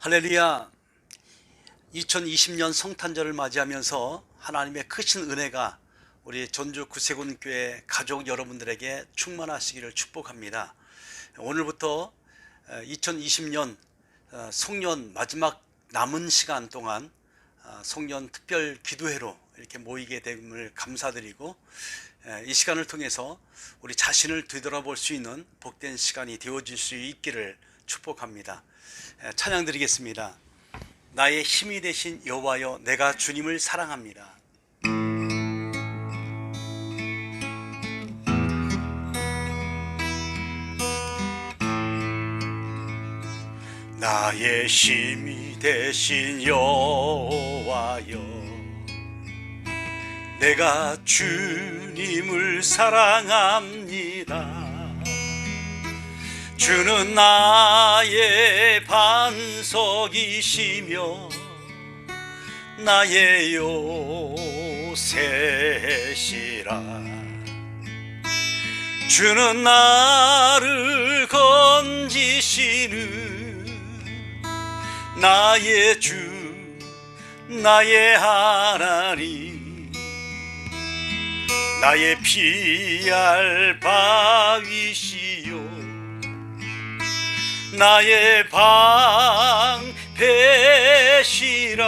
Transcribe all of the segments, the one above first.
할렐루야 2020년 성탄절을 맞이하면서 하나님의 크신 은혜가 우리 전주 구세군 교회 가족 여러분들에게 충만하시기를 축복합니다. 오늘부터 2020년 송년 마지막 남은 시간 동안 어, 송년 특별 기도회로 이렇게 모이게 됨을 감사드리고 에, 이 시간을 통해서 우리 자신을 되돌아볼 수 있는 복된 시간이 되어질 수 있기를 축복합니다. 에, 찬양 드리겠습니다. 나의 힘이 되신 여호와여 내가 주님을 사랑합니다. 나의 힘이 되신 여호와여 내가 주님을 사랑합니다. 주는 나의 반석이시며 나의 요새시라. 주는 나를 건지시는 나의 주 나의 하나님 나의 피할 바위시요 나의 방패시라.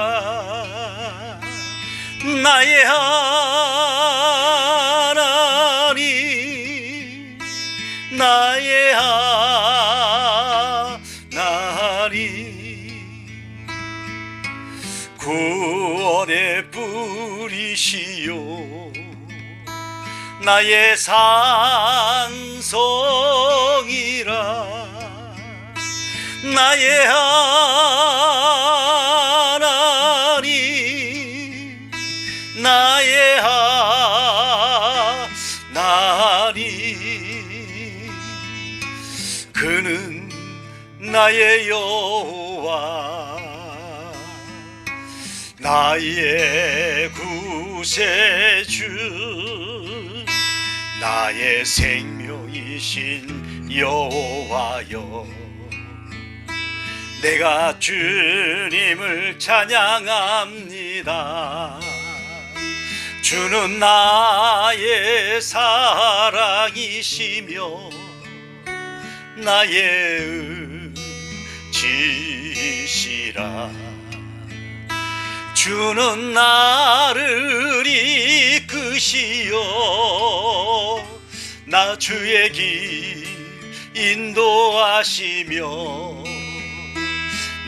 나의 하나님 나의 하나님. 구원의 뿌리시요 나의 산성이라. 나의 하나님. 나의 하나님. 그는 나의 여호와. 나의 구세주 나의 생명이신 여호와여. 내가 주님을 찬양합니다. 주는 나의 사랑이시며 나의 의지시라. 주는 나를 이끄시어 나 주의 길 인도하시며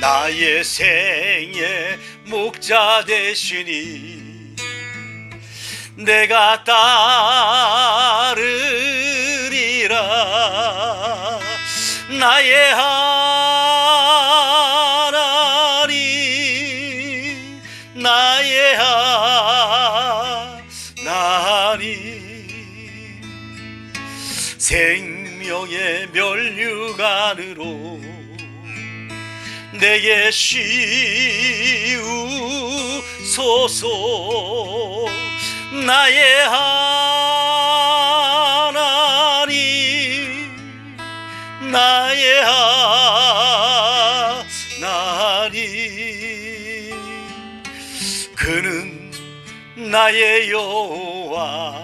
나의 생의 목자 되시니 내가 따르리라. 나의 하 생명의 면류관으로 내게 쉬우소서. 나의 하나님 나의 하나님. 그는 나의 여호와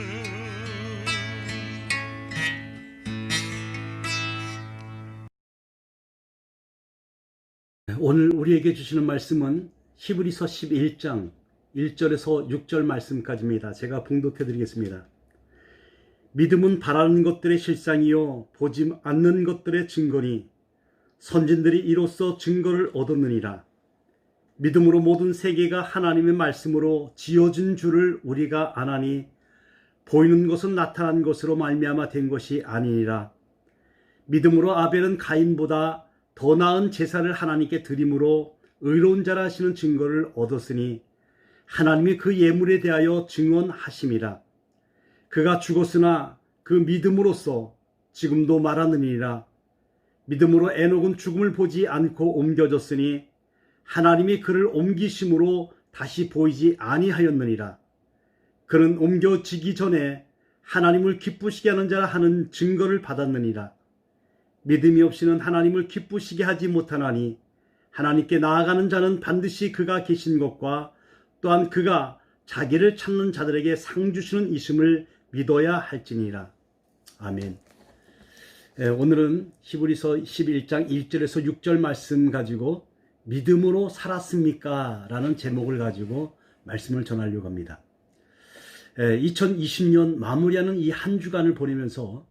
오늘 우리에게 주시는 말씀은 히브리서 11장 1절에서 6절 말씀까지입니다. 제가 봉독해 드리겠습니다. 믿음은 바라는 것들의 실상이요 보지 않는 것들의 증거니 선진들이 이로써 증거를 얻었느니라. 믿음으로 모든 세계가 하나님의 말씀으로 지어진 줄을 우리가 아나니 보이는 것은 나타난 것으로 말미암아 된 것이 아니니라. 믿음으로 아벨은 가인보다 더 나은 제사를 하나님께 드림으로 의로운 자라 하시는 증거를 얻었으니 하나님이 그 예물에 대하여 증언하심이라. 그가 죽었으나 그 믿음으로써 지금도 말하느니라. 믿음으로 에녹은 죽음을 보지 않고 옮겨졌으니 하나님이 그를 옮기심으로 다시 보이지 아니하였느니라. 그는 옮겨지기 전에 하나님을 기쁘시게 하는 자라 하는 증거를 받았느니라. 믿음이 없이는 하나님을 기쁘시게 하지 못하나니 하나님께 나아가는 자는 반드시 그가 계신 것과 또한 그가 자기를 찾는 자들에게 상 주시는 있음을 믿어야 할지니라. 아멘. 예, 오늘은 히브리서 11장 1절에서 6절 말씀 가지고 믿음으로 살았습니까? 라는 제목을 가지고 말씀을 전하려고 합니다. 2020년 마무리하는 이 한 주간을 보내면서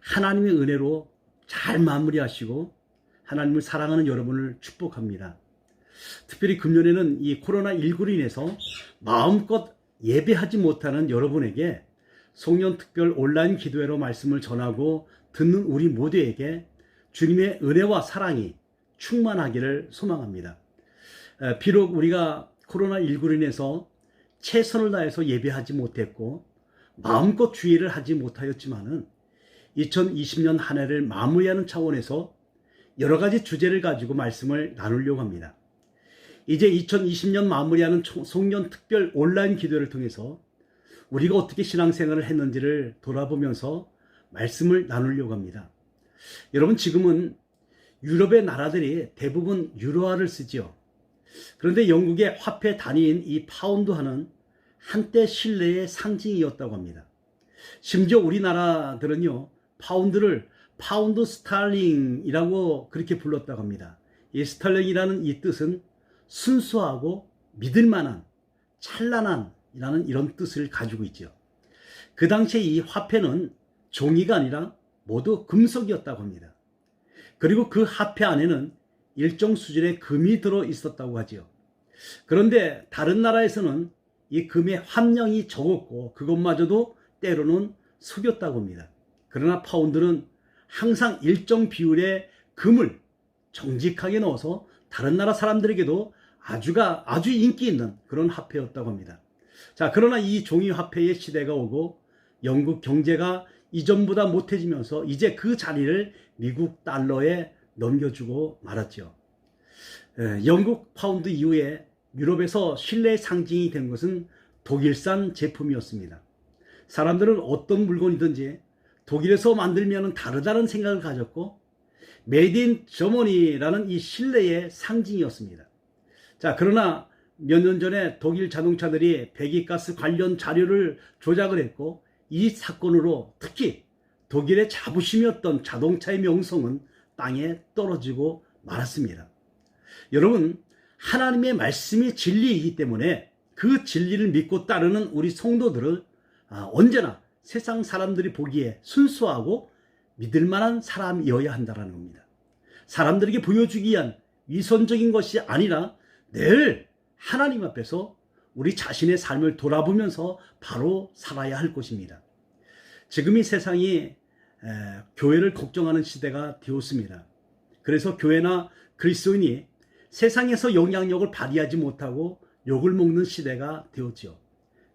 하나님의 은혜로 잘 마무리하시고 하나님을 사랑하는 여러분을 축복합니다. 특별히 금년에는 이 코로나19로 인해서 마음껏 예배하지 못하는 여러분에게 송년 특별 온라인 기도회로 말씀을 전하고 듣는 우리 모두에게 주님의 은혜와 사랑이 충만하기를 소망합니다. 에, 비록 우리가 코로나19로 인해서 최선을 다해서 예배하지 못했고 마음껏 주의를 하지 못하였지만은 2020년 한 해를 마무리하는 차원에서 여러 가지 주제를 가지고 말씀을 나누려고 합니다. 이제 2020년 마무리하는 총- 송년 특별 온라인 기도를 통해서 우리가 어떻게 신앙생활을 했는지를 돌아보면서 말씀을 나누려고 합니다. 여러분 지금은 유럽의 나라들이 대부분 유로화를 쓰지요. 그런데 영국의 화폐 단위인 이 파운드화는 한때 신뢰의 상징이었다고 합니다. 심지어 우리나라들은요, 파운드를 파운드 스탈링이라고 그렇게 불렀다고 합니다. 이 스탈링이라는 이 뜻은 순수하고 믿을 만한, 찬란한이라는 이런 뜻을 가지고 있죠. 그 당시에 이 화폐는 종이가 아니라 모두 금속이었다고 합니다. 그리고 그 화폐 안에는 일정 수준의 금이 들어 있었다고 하지요. 그런데 다른 나라에서는 이 금의 함량이 적었고 그것마저도 때로는 속였다고 합니다. 그러나 파운드는 항상 일정 비율의 금을 정직하게 넣어서 다른 나라 사람들에게도 아주가 아주 인기 있는 그런 화폐였다고 합니다. 자, 그러나 이 종이 화폐의 시대가 오고 영국 경제가 이전보다 못해지면서 이제 그 자리를 미국 달러에 넘겨주고 말았죠. 에, 영국 파운드 이후에 유럽에서 신뢰의 상징이 된 것은 독일산 제품이었습니다. 사람들은 어떤 물건이든지 독일에서 만들면 다르다는 생각을 가졌고 메이드 인 저머니라는 이 신뢰의 상징이었습니다. 자, 그러나 몇 년 전에 독일 자동차들이 배기가스 관련 자료를 조작을 했고 이 사건으로 특히 독일의 자부심이었던 자동차의 명성은 땅에 떨어지고 말았습니다. 여러분, 하나님의 말씀이 진리이기 때문에 그 진리를 믿고 따르는 우리 성도들을 아, 언제나 세상 사람들이 보기에 순수하고 믿을 만한 사람이어야 한다는 겁니다. 사람들에게 보여주기 위한 위선적인 것이 아니라 늘 하나님 앞에서 우리 자신의 삶을 돌아보면서 바로 살아야 할 것입니다. 지금 이 세상이 에, 교회를 걱정하는 시대가 되었습니다. 그래서 교회나 그리스도인이 세상에서 영향력을 발휘하지 못하고 욕을 먹는 시대가 되었죠.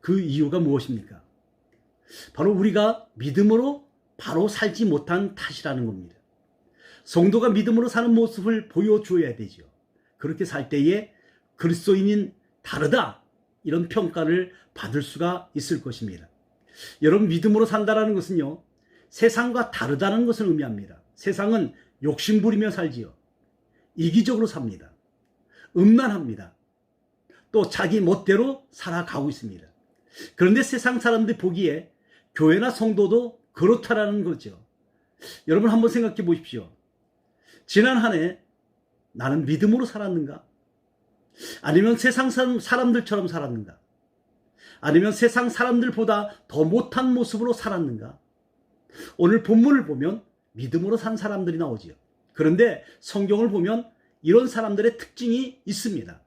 그 이유가 무엇입니까? 바로 우리가 믿음으로 바로 살지 못한 탓이라는 겁니다. 성도가 믿음으로 사는 모습을 보여줘야 되죠. 그렇게 살 때에 그리스도인인 다르다 이런 평가를 받을 수가 있을 것입니다. 여러분 믿음으로 산다라는 것은요 세상과 다르다는 것을 의미합니다. 세상은 욕심 부리며 살지요. 이기적으로 삽니다. 음란합니다. 또 자기 멋대로 살아가고 있습니다. 그런데 세상 사람들 보기에 교회나 성도도 그렇다라는 거죠. 여러분 한번 생각해 보십시오. 지난 한 해 나는 믿음으로 살았는가? 아니면 세상 사람- 사람들처럼 살았는가? 아니면 세상 사람들보다 더 못한 모습으로 살았는가? 오늘 본문을 보면 믿음으로 산 사람들이 나오지요. 그런데 성경을 보면 이런 사람들의 특징이 있습니다.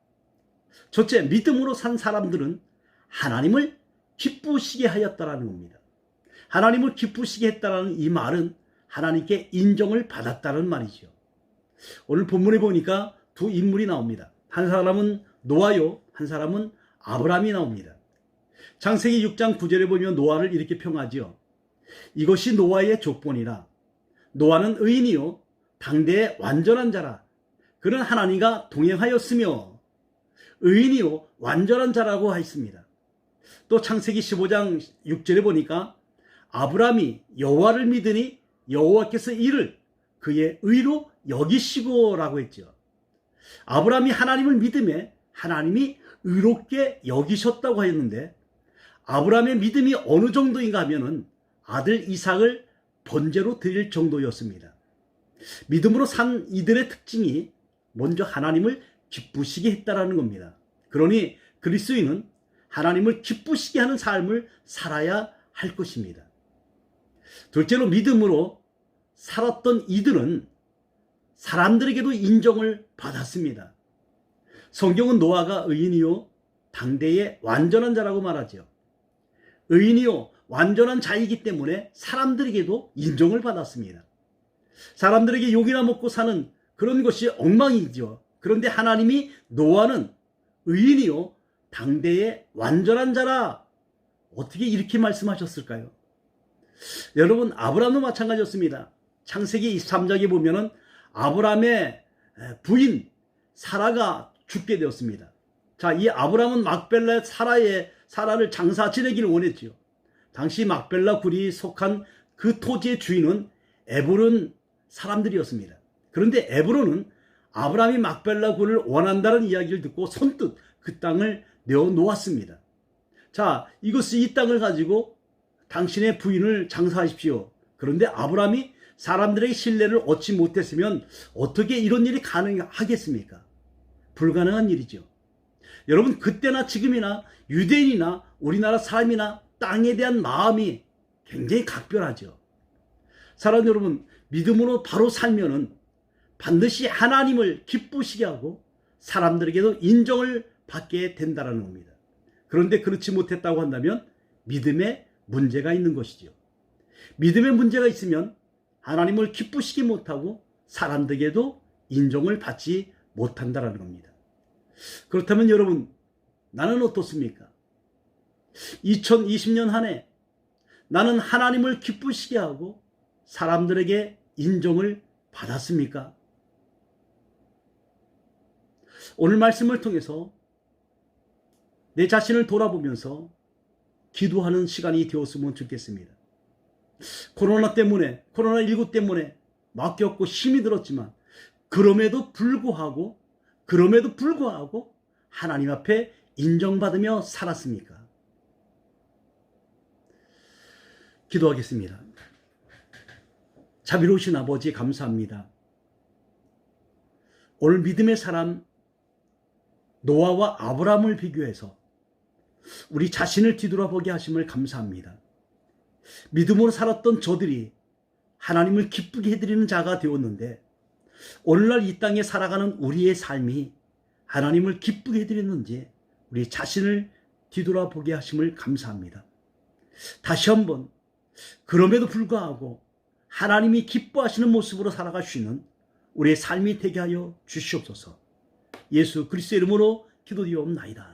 첫째, 믿음으로 산 사람들은 하나님을 기쁘시게 하였다라는 겁니다. 하나님을 기쁘시게 했다라는 이 말은 하나님께 인정을 받았다는 말이죠. 오늘 본문에 보니까 두 인물이 나옵니다. 한 사람은 노아요, 한 사람은 아브라함이 나옵니다. 창세기 6장 9절에 보면 노아를 이렇게 평하지요. 이것이 노아의 족본이라. 노아는 의인이요, 당대의 완전한 자라. 그는 하나님과 동행하였으며 의인이요 완전한 자라고 하였습니다. 또 창세기 15장 6절에 보니까 아브라함이 여호와를 믿으니 여호와께서 이를 그의 의로 여기시고라고 했죠. 아브라함이 하나님을 믿음에 하나님이 의롭게 여기셨다고 하였는데 아브라함의 믿음이 어느 정도인가 하면은 아들 이삭을 번제로 드릴 정도였습니다. 믿음으로 산 이들의 특징이 먼저 하나님을 기쁘시게 했다라는 겁니다. 그러니 그리스도인은 하나님을 기쁘시게 하는 삶을 살아야 할 것입니다. 둘째로 믿음으로 살았던 이들은 사람들에게도 인정을 받았습니다. 성경은 노아가 의인이요 당대의 완전한 자라고 말하죠. 의인이요 완전한 자이기 때문에 사람들에게도 인정을 받았습니다. 사람들에게 욕이나 먹고 사는 그런 것이 엉망이죠. 그런데 하나님이 노아는 의인이요 당대의 완전한 자라 어떻게 이렇게 말씀하셨을까요? 여러분 아브라함도 마찬가지였습니다. 창세기 23장에 보면은 아브라함의 부인 사라가 죽게 되었습니다. 자, 이 아브라함은 막벨라 사라의 사라를 장사 지내기를 원했지요. 당시 막벨라 굴이 속한 그 토지의 주인은 에브론 사람들이었습니다. 그런데 에브론은 아브라함이 막벨라 굴을 원한다는 이야기를 듣고 선뜻 그 땅을 내어놓았습니다. 자, 이것이 이 땅을 가지고 당신의 부인을 장사하십시오. 그런데 아브라함이 사람들에게 신뢰를 얻지 못했으면 어떻게 이런 일이 가능하겠습니까? 불가능한 일이죠. 여러분, 그때나 지금이나 유대인이나 우리나라 사람이나 땅에 대한 마음이 굉장히 각별하죠. 사랑 여러분, 믿음으로 바로 살면은 반드시 하나님을 기쁘시게 하고 사람들에게도 인정을 받게 된다는 겁니다. 그런데 그렇지 못했다고 한다면 믿음에 문제가 있는 것이죠. 믿음에 문제가 있으면 하나님을 기쁘시게 못하고 사람들에게도 인정을 받지 못한다는 겁니다. 그렇다면 여러분, 나는 어떻습니까? 2020년 한 해 나는 하나님을 기쁘시게 하고 사람들에게 인정을 받았습니까? 오늘 말씀을 통해서 내 자신을 돌아보면서 기도하는 시간이 되었으면 좋겠습니다. 코로나 때문에, 코로나19 때문에 막혔고 힘이 들었지만, 그럼에도 불구하고, 그럼에도 불구하고 하나님 앞에 인정받으며 살았습니까? 기도하겠습니다. 자비로우신 아버지 감사합니다. 오늘 믿음의 사람 노아와 아브라함을 비교해서 우리 자신을 뒤돌아보게 하심을 감사합니다. 믿음으로 살았던 저들이 하나님을 기쁘게 해드리는 자가 되었는데 오늘날 이 땅에 살아가는 우리의 삶이 하나님을 기쁘게 해드리는지 우리 자신을 뒤돌아보게 하심을 감사합니다. 다시 한번 그럼에도 불구하고 하나님이 기뻐하시는 모습으로 살아가시는 우리의 삶이 되게 하여 주시옵소서. 예수 그리스도 이름으로 기도드리옵나이다.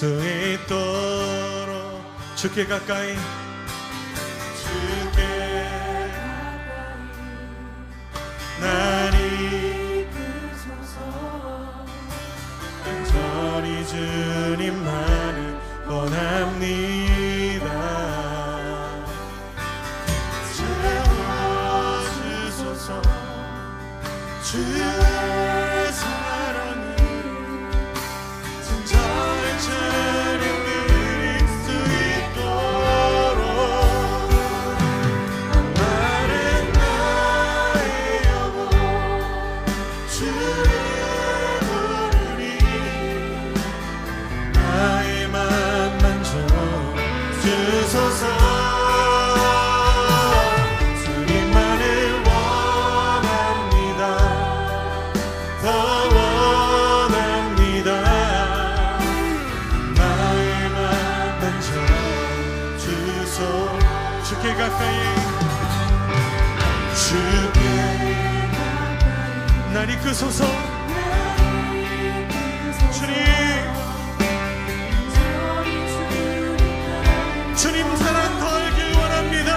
수 있도록 주께 가까이 가까이 주께 날 이끄소서. 주님 주님 사랑 원합니다.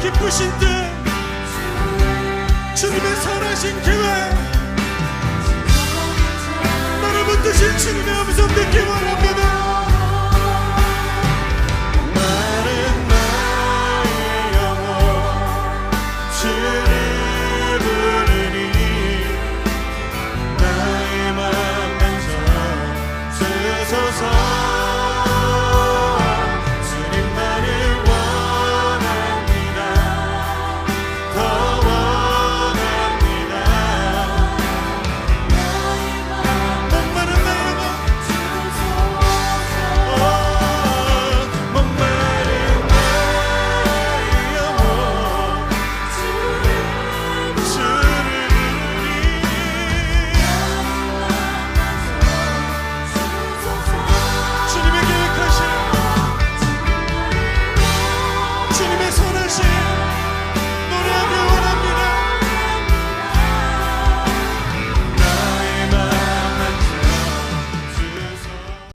기쁘신 뜻. 주님의 선하신 계획 나를 붙드신 주님의 음성 듣고